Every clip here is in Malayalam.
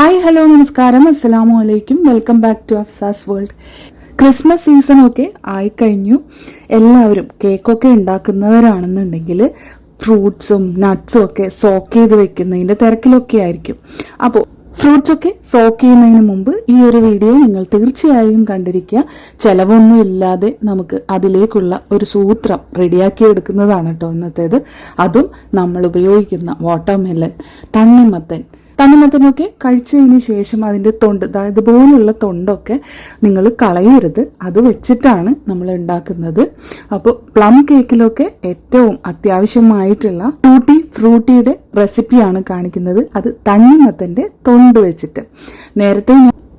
ഹായ് ഹലോ നമസ്കാരം. അസ്സലാമു അലൈക്കും. Welcome back to Afsas world. Christmas season ഒക്കെ ആയിക്കഴിഞ്ഞു. എല്ലാവരും കേക്കൊക്കെ ഉണ്ടാക്കുന്നവരാണെന്നുണ്ടെങ്കിൽ ഫ്രൂട്ട്സും നട്ട്സും ഒക്കെ സോക്ക് ചെയ്ത് വെക്കുന്നതിന്റെ തിരക്കിലൊക്കെ ആയിരിക്കും. അപ്പോൾ ഫ്രൂട്ട്സ് ഒക്കെ സോക്ക് ചെയ്യുന്നതിന് മുമ്പ് ഈ ഒരു വീഡിയോ നിങ്ങൾ തീർച്ചയായും കണ്ടിരിക്കുക. ചിലവൊന്നും ഇല്ലാതെ നമുക്ക് അതിലേക്കുള്ള ഒരു സൂത്രം റെഡിയാക്കി എടുക്കുന്നതാണ് കേട്ടോ ഇന്നത്തേത്. അതും നമ്മൾ ഉപയോഗിക്കുന്ന വാട്ടർമെലൻ തണ്ണിമത്തൻ തണ്ണിമത്തനൊക്കെ കഴിച്ചതിന് ശേഷം അതിന്റെ തൊണ്ട് അതായത് ഇതുപോലുള്ള തൊണ്ടൊക്കെ നിങ്ങൾ കളയരുത്. അത് വെച്ചിട്ടാണ് നമ്മൾ ഉണ്ടാക്കുന്നത്. അപ്പോൾ പ്ലം കേക്കിലൊക്കെ ഏറ്റവും അത്യാവശ്യമായിട്ടുള്ള ടൂട്ടി ഫ്രൂട്ടിയുടെ റെസിപ്പിയാണ് കാണിക്കുന്നത്. അത് തണ്ണിമത്തന്റെ തൊണ്ട് വെച്ചിട്ട്. നേരത്തെ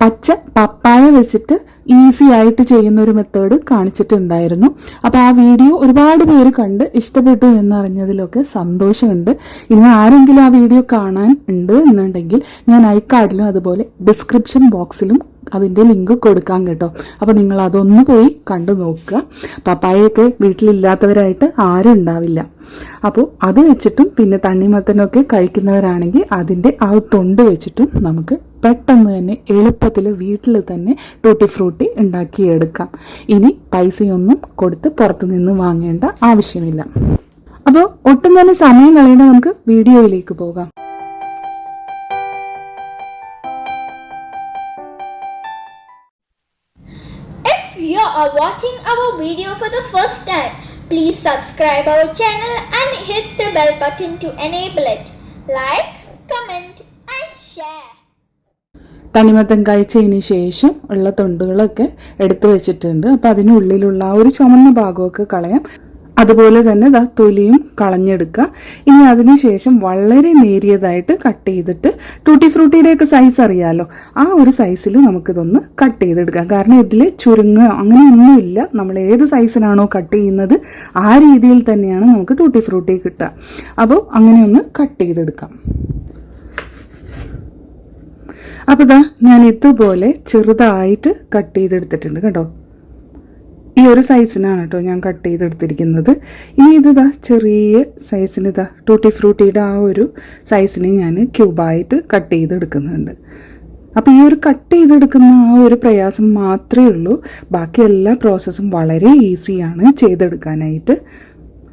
പച്ച പപ്പായ വെച്ചിട്ട് ഈസി ആയിട്ട് ചെയ്യുന്ന ഒരു മെത്തേഡ് കാണിച്ചിട്ടുണ്ടായിരുന്നു. അപ്പോൾ ആ വീഡിയോ ഒരുപാട് പേര് കണ്ട് ഇഷ്ടപ്പെട്ടു എന്നറിഞ്ഞതിലൊക്കെ സന്തോഷമുണ്ട്. ഇനി ആരെങ്കിലും ആ വീഡിയോ കാണാൻ ഉണ്ട് എന്നുണ്ടെങ്കിൽ ഞാൻ ഐക്കാർഡിലും അതുപോലെ ഡിസ്ക്രിപ്ഷൻ ബോക്സിലും അതിന്റെ ലിങ്ക് കൊടുക്കാം കേട്ടോ. അപ്പോൾ നിങ്ങൾ അതൊന്ന് പോയി കണ്ടു നോക്കുക. പപ്പായൊക്കെ വീട്ടിലില്ലാത്തവരായിട്ട് ആരും ഉണ്ടാവില്ല. അപ്പോൾ അത് വെച്ചിട്ടും പിന്നെ തണ്ണിമത്തനൊക്കെ കഴിക്കുന്നവരാണെങ്കിൽ അതിന്റെ ആ തൊണ്ട് വെച്ചിട്ടും നമുക്ക് പെട്ടെന്ന് തന്നെ എളുപ്പത്തിൽ വീട്ടിൽ തന്നെ ടൂട്ടി ഫ്രൂട്ടി ഉണ്ടാക്കിയെടുക്കാം ഇനി പൈസയൊന്നും കൊടുത്ത് പുറത്തു നിന്ന് വാങ്ങേണ്ട ആവശ്യമില്ല അപ്പോൾ ഒട്ടും തന്നെ സമയം കളയേണ്ട നമുക്ക് വീഡിയോയിലേക്ക് പോകാം you are watching our video for the first time, please subscribe our channel and hit the bell button to enable it. Like, comment and share. തണിമത്തൻ കഴിച്ചതിന് ശേഷം ഉള്ള തൊണ്ടുകളൊക്കെ എടുത്തു വെച്ചിട്ടുണ്ട്. അപ്പം അതിനുള്ളിലുള്ള ആ ഒരു ചുമന്ന ഭാഗമൊക്കെ കളയാം. അതുപോലെ തന്നെ ദാ തൊലിയും കളഞ്ഞെടുക്കുക. ഇനി അതിനുശേഷം വളരെ നേരിയതായിട്ട് കട്ട് ചെയ്തിട്ട് ടൂട്ടി ഫ്രൂട്ടിയുടെയൊക്കെ സൈസ് അറിയാലോ? ആ ഒരു സൈസിൽ നമുക്കിതൊന്ന് കട്ട് ചെയ്തെടുക്കാം. കാരണം ഇതിൽ ചുരുങ്ങുക അങ്ങനെയൊന്നുമില്ല. നമ്മൾ ഏത് സൈസിനാണോ കട്ട് ചെയ്യുന്നത് ആ രീതിയിൽ തന്നെയാണ് നമുക്ക് ടൂട്ടി ഫ്രൂട്ടി കിട്ടുക. അപ്പോൾ അങ്ങനെയൊന്ന് കട്ട് ചെയ്തെടുക്കാം. അപ്പോൾ ഇതാ ഞാൻ ഇതുപോലെ ചെറുതായിട്ട് കട്ട് ചെയ്തെടുത്തിട്ടുണ്ട് കേട്ടോ ഈ ഒരു സൈസിനാണ് കേട്ടോ ഞാൻ കട്ട് ചെയ്തെടുത്തിരിക്കുന്നത്. ഇനി ഇത് ചെറിയ സൈസിന് ഇതാ ടൂട്ടി ഫ്രൂട്ടിയുടെ ആ ഒരു സൈസിന് ഞാൻ ക്യൂബായിട്ട് കട്ട് ചെയ്തെടുക്കുന്നുണ്ട്. അപ്പോൾ ഈ ഒരു കട്ട് ചെയ്തെടുക്കുന്ന ആ ഒരു പ്രയാസം മാത്രമേ ഉള്ളൂ. ബാക്കി എല്ലാ പ്രോസസ്സും വളരെ ഈസിയാണ് ചെയ്തെടുക്കാനായിട്ട്.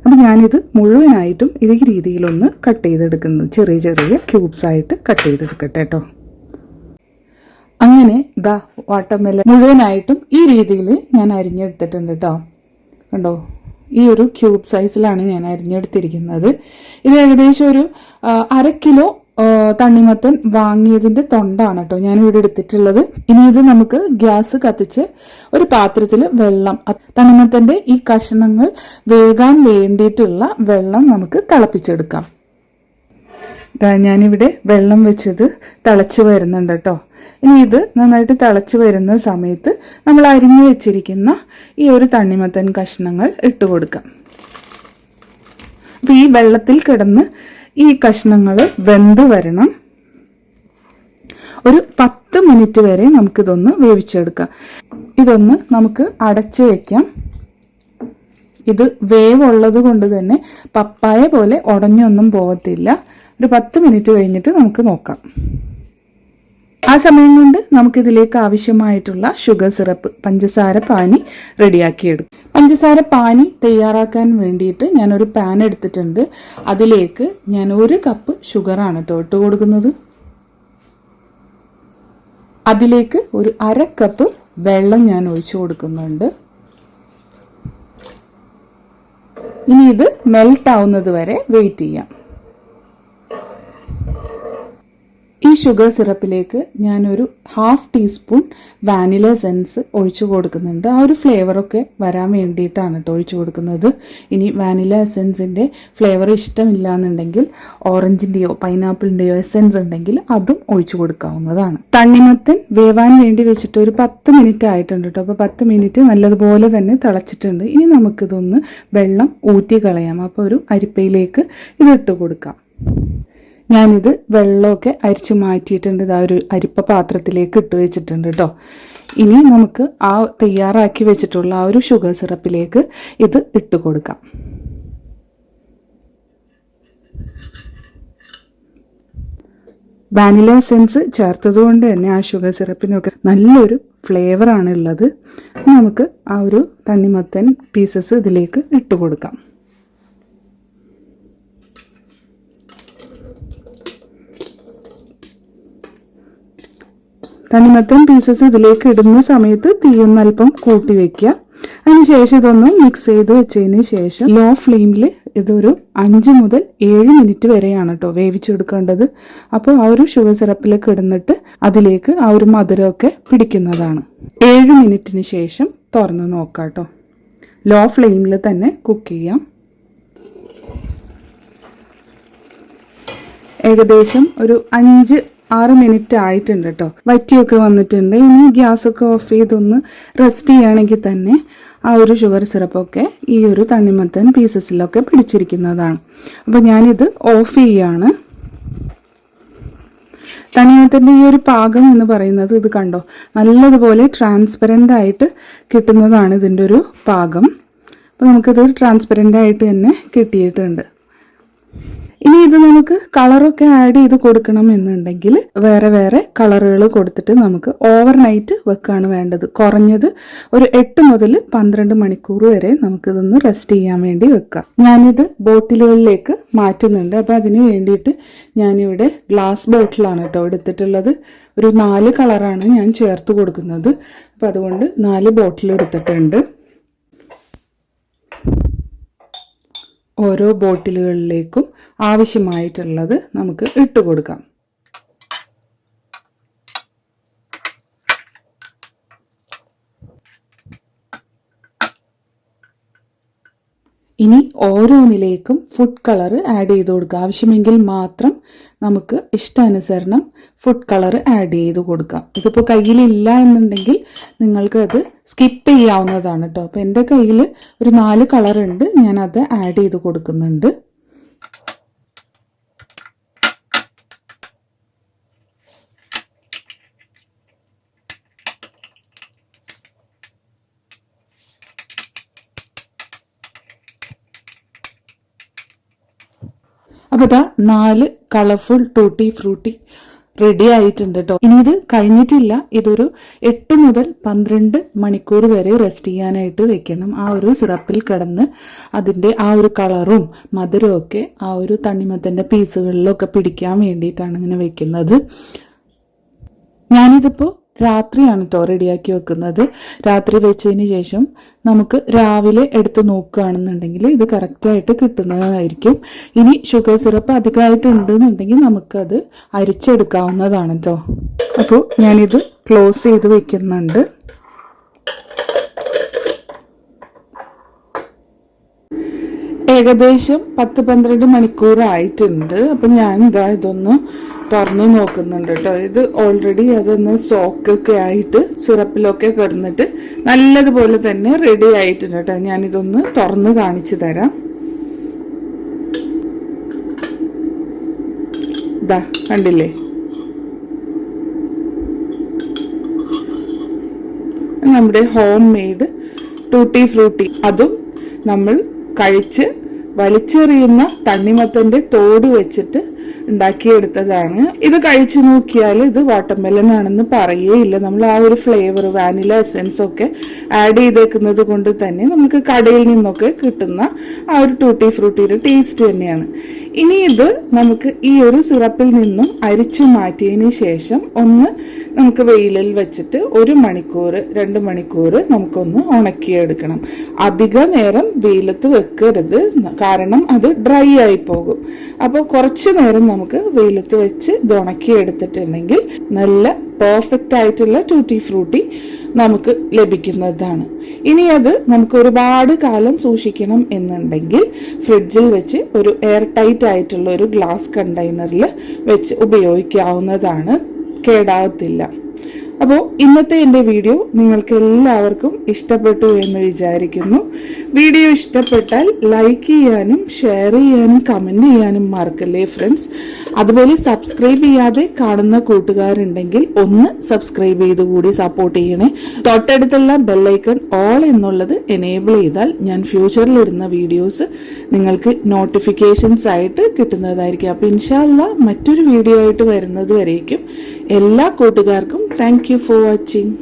അപ്പം ഞാനിത് മുഴുവനായിട്ടും ഇതേ രീതിയിലൊന്ന് കട്ട് ചെയ്തെടുക്കുന്നത് ചെറിയ ചെറിയ ക്യൂബ്സായിട്ട് കട്ട് ചെയ്തെടുക്കട്ടെ കേട്ടോ അങ്ങനെ ദാ വാട്ടർമെലൻ മുഴുവനായിട്ടും ഈ രീതിയിൽ ഞാൻ അരിഞ്ഞെടുത്തിട്ടുണ്ട് കേട്ടോ കണ്ടോ? ഈ ഒരു ക്യൂബ് സൈസിലാണ് ഞാൻ അരിഞ്ഞെടുത്തിരിക്കുന്നത്. ഇത് ഏകദേശം ഒരു അര കിലോ തണ്ണിമത്തൻ വാങ്ങിയതിന്റെ തൊണ്ടാണ് കേട്ടോ ഞാൻ ഇവിടെ എടുത്തിട്ടുള്ളത്. ഇനി ഇത് നമുക്ക് ഗ്യാസ് കത്തിച്ച് ഒരു പാത്രത്തിൽ വെള്ളം തണ്ണിമത്തന്റെ ഈ കഷണങ്ങൾ വേകാൻ വേണ്ടിയിട്ടുള്ള വെള്ളം നമുക്ക് തിളപ്പിച്ചെടുക്കാം. ഞാനിവിടെ വെള്ളം വെച്ചത് തിളച്ച് വരുന്നുണ്ട് കേട്ടോ ഇനി ഇത് നന്നായിട്ട് തിളച്ച് വരുന്ന സമയത്ത് നമ്മൾ അരിഞ്ഞു വെച്ചിരിക്കുന്ന ഈ ഒരു തണ്ണിമത്തൻ കഷ്ണങ്ങൾ ഇട്ട് കൊടുക്കാം. അപ്പോൾ ഈ വെള്ളത്തിൽ കിടന്ന് ഈ കഷ്ണങ്ങൾ വെന്ത് വരണം. ഒരു പത്ത് മിനിറ്റ് വരെ നമുക്കിതൊന്ന് വേവിച്ചെടുക്കാം. ഇതൊന്ന് നമുക്ക് അടച്ച് വയ്ക്കാം ഇത് വേവുള്ളത് കൊണ്ട് തന്നെ പപ്പായ പോലെ ഉടഞ്ഞൊന്നും പോകത്തില്ല. ഒരു പത്ത് മിനിറ്റ് കഴിഞ്ഞിട്ട് നമുക്ക് നോക്കാം. ആ സമയം കൊണ്ട് നമുക്കിതിലേക്ക് ആവശ്യമായിട്ടുള്ള ഷുഗർ സിറപ്പ് പഞ്ചസാര പാനി റെഡിയാക്കിയെടുക്കും പഞ്ചസാര പാനി തയ്യാറാക്കാൻ വേണ്ടിയിട്ട് ഞാനൊരു പാൻ എടുത്തിട്ടുണ്ട്. അതിലേക്ക് ഞാൻ ഒരു കപ്പ് ഷുഗറാണ് ഇട്ട് കൊടുക്കുന്നത്. അതിലേക്ക് ഒരു അര കപ്പ് വെള്ളം ഞാൻ ഒഴിച്ചു കൊടുക്കുന്നുണ്ട്. ഇനി ഇത് മെൽറ്റ് ആവുന്നത് വരെ വെയിറ്റ് ചെയ്യാം ഈ ഷുഗർ സിറപ്പിലേക്ക് ഞാനൊരു ഹാഫ് ടീസ്പൂൺ വാനില സെൻസ് ഒഴിച്ചു കൊടുക്കുന്നുണ്ട്. ആ ഒരു ഫ്ലേവറൊക്കെ വരാൻ വേണ്ടിയിട്ടാണ് കേട്ടോ ഒഴിച്ചു കൊടുക്കുന്നത്. ഇനി വാനില എസെൻസിന്റെ ഫ്ലേവർ ഇഷ്ടമില്ല എന്നുണ്ടെങ്കിൽ ഓറഞ്ചിന്റെയോ പൈനാപ്പിളിന്റെയോ എസെൻസ് ഉണ്ടെങ്കിൽ അതും ഒഴിച്ചു കൊടുക്കാവുന്നതാണ്. തണ്ണിമത്തൻ വേവാൻ വേണ്ടി വെച്ചിട്ട് ഒരു പത്ത് മിനിറ്റ് ആയിട്ടുണ്ട് കേട്ടോ അപ്പോൾ പത്ത് മിനിറ്റ് നല്ലതുപോലെ തന്നെ തിളച്ചിട്ടുണ്ട്. ഇനി നമുക്കിതൊന്ന് വെള്ളം ഊറ്റി കളയാം. അപ്പോൾ ഒരു അരിപ്പയിലേക്ക് ഇത് ഇട്ട് കൊടുക്കാം. ഞാനിത് വെള്ളമൊക്കെ അരിച്ച് മാറ്റിയിട്ടുണ്ട്. ഇതാ ഒരു അരിപ്പ പാത്രത്തിലേക്ക് ഇട്ട് വെച്ചിട്ടുണ്ട് കേട്ടോ ഇനി നമുക്ക് ആ തയ്യാറാക്കി വെച്ചിട്ടുള്ള ആ ഒരു ഷുഗർ സിറപ്പിലേക്ക് ഇത് ഇട്ട് കൊടുക്കാം. വാനില എസെൻസ് ചേർത്തതുകൊണ്ട് തന്നെ ആ ഷുഗർ സിറപ്പിനൊക്കെ നല്ലൊരു ഫ്ലേവറാണ് ഉള്ളത്. നമുക്ക് ആ ഒരു തണ്ണിമത്തൻ പീസസ് ഇതിലേക്ക് ഇട്ട് കൊടുക്കാം. തണ്ണിമത്തൻ പീസസ് ഇതിലേക്ക് ഇടുന്ന സമയത്ത് തീയൊന്ന് അല്പം കൂട്ടി വെക്കുക. അതിനുശേഷം ഇതൊന്ന് മിക്സ് ചെയ്ത് വെച്ചതിന് ശേഷം ലോ ഫ്ലെയിമിൽ ഇതൊരു അഞ്ച് മുതൽ ഏഴ് മിനിറ്റ് വരെയാണ് കേട്ടോ വേവിച്ചെടുക്കേണ്ടത് അപ്പോൾ ആ ഒരു ഷുഗർ സിറപ്പിലേക്ക് ഇടുന്നിട്ട് അതിലേക്ക് ആ ഒരു മധുരമൊക്കെ പിടിക്കുന്നതാണ്. ഏഴ് മിനിറ്റിന് ശേഷം തുറന്ന് നോക്കാം കേട്ടോ ലോ ഫ്ലെയിമിൽ തന്നെ കുക്ക് ചെയ്യാം. ഏകദേശം ഒരു അഞ്ച് ആറ് മിനിറ്റ് ആയിട്ടുണ്ട് കേട്ടോ വറ്റിയൊക്കെ വന്നിട്ടുണ്ട്. ഇനി ഗ്യാസൊക്കെ ഓഫ് ചെയ്തൊന്ന് റെസ്റ്റ് ചെയ്യുകയാണെങ്കിൽ തന്നെ ആ ഒരു ഷുഗർ സിറപ്പൊക്കെ ഈ ഒരു തണ്ണിമത്തൻ പീസസിലൊക്കെ പിടിച്ചിരിക്കുന്നതാണ്. അപ്പോൾ ഞാനിത് ഓഫ് ചെയ്യാണ്. തണ്ണിമത്തന്റെ ഈ ഒരു പാകം എന്ന് പറയുന്നത് ഇത് കണ്ടോ? നല്ലതുപോലെ ട്രാൻസ്പെറന്റ് ആയിട്ട് കിട്ടുന്നതാണ് ഇതിന്റെ ഒരു പാകം. അപ്പോൾ നമുക്കിത് ട്രാൻസ്പെറന്റ് ആയിട്ട് തന്നെ കിട്ടിയിട്ടുണ്ട്. ഇനി ഇത് നമുക്ക് കളറൊക്കെ ആഡ് ചെയ്ത് കൊടുക്കണം എന്നുണ്ടെങ്കിൽ വേറെ വേറെ കളറുകൾ കൊടുത്തിട്ട് നമുക്ക് ഓവർ നൈറ്റ് വെക്കാണ് വേണ്ടത്. കുറഞ്ഞത് ഒരു എട്ട് മുതൽ പന്ത്രണ്ട് മണിക്കൂർ വരെ നമുക്ക് നമുക്കിതൊന്ന് റെസ്റ്റ് ചെയ്യാൻ വേണ്ടി വെക്കാം. ഞാനിത് ബോട്ടിലുകളിലേക്ക് മാറ്റുന്നുണ്ട്. അപ്പോൾ അതിന് വേണ്ടിയിട്ട് ഞാനിവിടെ ഗ്ലാസ് ബോട്ടിലാണ് കേട്ടോ എടുത്തിട്ടുള്ളത്. ഒരു നാല് കളറാണ് ഞാൻ ചേർത്ത് കൊടുക്കുന്നത്. അപ്പോൾ അതുകൊണ്ട് നാല് ബോട്ടിൽ എടുത്തിട്ടുണ്ട്. ഓരോ ബോട്ടിലുകളിലേക്കും ആവശ്യമായിട്ടുള്ളത് നമുക്ക് ഇട്ട് കൊടുക്കാം. ഇനി ഓരോന്നിലേക്കും ഫുഡ് കളർ ആഡ് ചെയ്ത് കൊടുക്കുക. ആവശ്യമെങ്കിൽ മാത്രം നമുക്ക് ഇഷ്ടാനുസരണം ഫുഡ് കളർ ആഡ് ചെയ്ത് കൊടുക്കാം. ഇതിപ്പോൾ കയ്യിലില്ല എന്നുണ്ടെങ്കിൽ നിങ്ങൾക്ക് അത് സ്കിപ്പ് ചെയ്യാവുന്നതാണ് കേട്ടോ അപ്പോൾ എന്റെ കയ്യിൽ ഒരു നാല് കളറുണ്ട് ഞാനത് ആഡ് ചെയ്ത് കൊടുക്കുന്നുണ്ട്. അപ്പോൾ നാല് കളർഫുൾ ടൂട്ടി ഫ്രൂട്ടി റെഡി ആയിട്ടുണ്ട് കേട്ടോ ഇനി ഇത് കഴിഞ്ഞിട്ടില്ല. ഇതൊരു എട്ട് മുതൽ പന്ത്രണ്ട് മണിക്കൂർ വരെ റെസ്റ്റ് ചെയ്യാനായിട്ട് വെക്കണം. ആ ഒരു സിറപ്പിൽ കിടന്ന് അതിന്റെ ആ ഒരു കളറും മധുരവും ഒക്കെ ആ ഒരു തണ്ണിമത്തന്റെ പീസുകളിലൊക്കെ പിടിക്കാൻ വേണ്ടിയിട്ടാണ് ഇങ്ങനെ വെക്കുന്നത്. ഞാനിതിപ്പോൾ രാത്രിയാണ് കേട്ടോ റെഡിയാക്കി വെക്കുന്നത്. രാത്രി വെച്ചതിന് ശേഷം നമുക്ക് രാവിലെ എടുത്ത് നോക്കുകയാണെന്നുണ്ടെങ്കിൽ ഇത് കറക്റ്റായിട്ട് കിട്ടുന്നതായിരിക്കും. ഇനി ഷുഗർ സിറപ്പ് അധികമായിട്ട് ഉണ്ടെന്നുണ്ടെങ്കിൽ നമുക്കത് അരിച്ചെടുക്കാവുന്നതാണ് കേട്ടോ അപ്പോൾ ഞാനിത് ക്ലോസ് ചെയ്ത് വെക്കുന്നുണ്ട്. ഏകദേശം പത്ത് പന്ത്രണ്ട് മണിക്കൂർ ആയിട്ടുണ്ട് അപ്പം ഞാൻ ഇതാ ഇതൊന്ന് തുറന്നു നോക്കുന്നുണ്ട് കേട്ടോ. ഇത് ഓൾറെഡി അതൊന്ന് സോക്കൊക്കെ ആയിട്ട് സിറപ്പിലൊക്കെ കിടന്നിട്ട് നല്ലതുപോലെ തന്നെ റെഡി ആയിട്ടുണ്ട് കേട്ടോ. ഞാനിതൊന്ന് തുറന്ന് കാണിച്ചു തരാം. ഇതാ കണ്ടില്ലേ? നമ്മുടെ ഹോം മെയ്ഡ് ടൂട്ടി ഫ്രൂട്ടി അതും നമ്മൾ കഴിച്ച് വലിച്ചെറിയുന്ന തണ്ണിമത്തന്റെ തോട് വെച്ചിട്ട് ഉണ്ടാക്കിയെടുത്തതാണ്. ഇത് കഴിച്ചു നോക്കിയാൽ ഇത് വാട്ടർമെലൺ ആണെന്ന് പറയേയില്ല നമ്മൾ ആ ഒരു ഫ്ലേവർ വാനില എസെൻസ് ഒക്കെ ആഡ് ചെയ്തേക്കുന്നത് കൊണ്ട് തന്നെ നമുക്ക് കടയിൽ നിന്നൊക്കെ കിട്ടുന്ന ആ ഒരു ടൂട്ടി ഫ്രൂട്ടിയുടെ ടേസ്റ്റ് തന്നെയാണ്. ഇനി ഇത് നമുക്ക് ഈ ഒരു സിറപ്പിൽ നിന്നും അരിച്ചു മാറ്റിയതിന് ശേഷം ഒന്ന് നമുക്ക് വെയിലിൽ വെച്ചിട്ട് ഒരു മണിക്കൂർ രണ്ട് മണിക്കൂർ നമുക്കൊന്ന് ഉണക്കിയെടുക്കണം. അധിക നേരം വെയിലത്ത് വെക്കരുത്. കാരണം അത് ഡ്രൈ ആയി പോകും. അപ്പോൾ കുറച്ച് നേരം നമുക്ക് വെയിലത്ത് വെച്ച് ഇത് ഉണക്കിയെടുത്തിട്ടുണ്ടെങ്കിൽ നല്ല പെർഫെക്റ്റ് ആയിട്ടുള്ള ടൂട്ടി ഫ്രൂട്ടി നമുക്ക് ലഭിക്കുന്നതാണ്. ഇനി അത് നമുക്ക് ഒരുപാട് കാലം സൂക്ഷിക്കണം എന്നുണ്ടെങ്കിൽ ഫ്രിഡ്ജിൽ വെച്ച് ഒരു എയർ ടൈറ്റ് ആയിട്ടുള്ള ഒരു ഗ്ലാസ് കണ്ടെയ്നറിൽ വെച്ച് ഉപയോഗിക്കാവുന്നതാണ്. കേടാവത്തില്ല. അപ്പോൾ ഇന്നത്തെ എന്റെ വീഡിയോ നിങ്ങൾക്ക് എല്ലാവർക്കും ഇഷ്ടപ്പെട്ടു എന്ന് വിചാരിക്കുന്നു. വീഡിയോ ഇഷ്ടപ്പെട്ടാൽ ലൈക്ക് ചെയ്യാനും ഷെയർ ചെയ്യാനും കമന്റ് ചെയ്യാനും മറക്കല്ലേ ഫ്രണ്ട്സ് അതുപോലെ സബ്സ്ക്രൈബ് ചെയ്യാതെ കാണുന്ന കൂട്ടുകാരുണ്ടെങ്കിൽ ഒന്ന് സബ്സ്ക്രൈബ് ചെയ്ത് കൂടി സപ്പോർട്ട് ചെയ്യണേ. തൊട്ടടുത്തുള്ള ബെല്ലൈക്കൺ ഓൾ എന്നുള്ളത് എനേബിൾ ചെയ്താൽ ഞാൻ ഫ്യൂച്ചറിൽ ഇടുന്ന വീഡിയോസ് നിങ്ങൾക്ക് നോട്ടിഫിക്കേഷൻസ് ആയിട്ട് കിട്ടുന്നതായിരിക്കും. അപ്പൊ ഇൻഷാല്ല മറ്റൊരു വീഡിയോ ആയിട്ട് വരുന്നത് വരേക്കും. എല്ലാ കൂട്ടുകാർക്കും താങ്ക് ഫോർ വാച്ചിങ്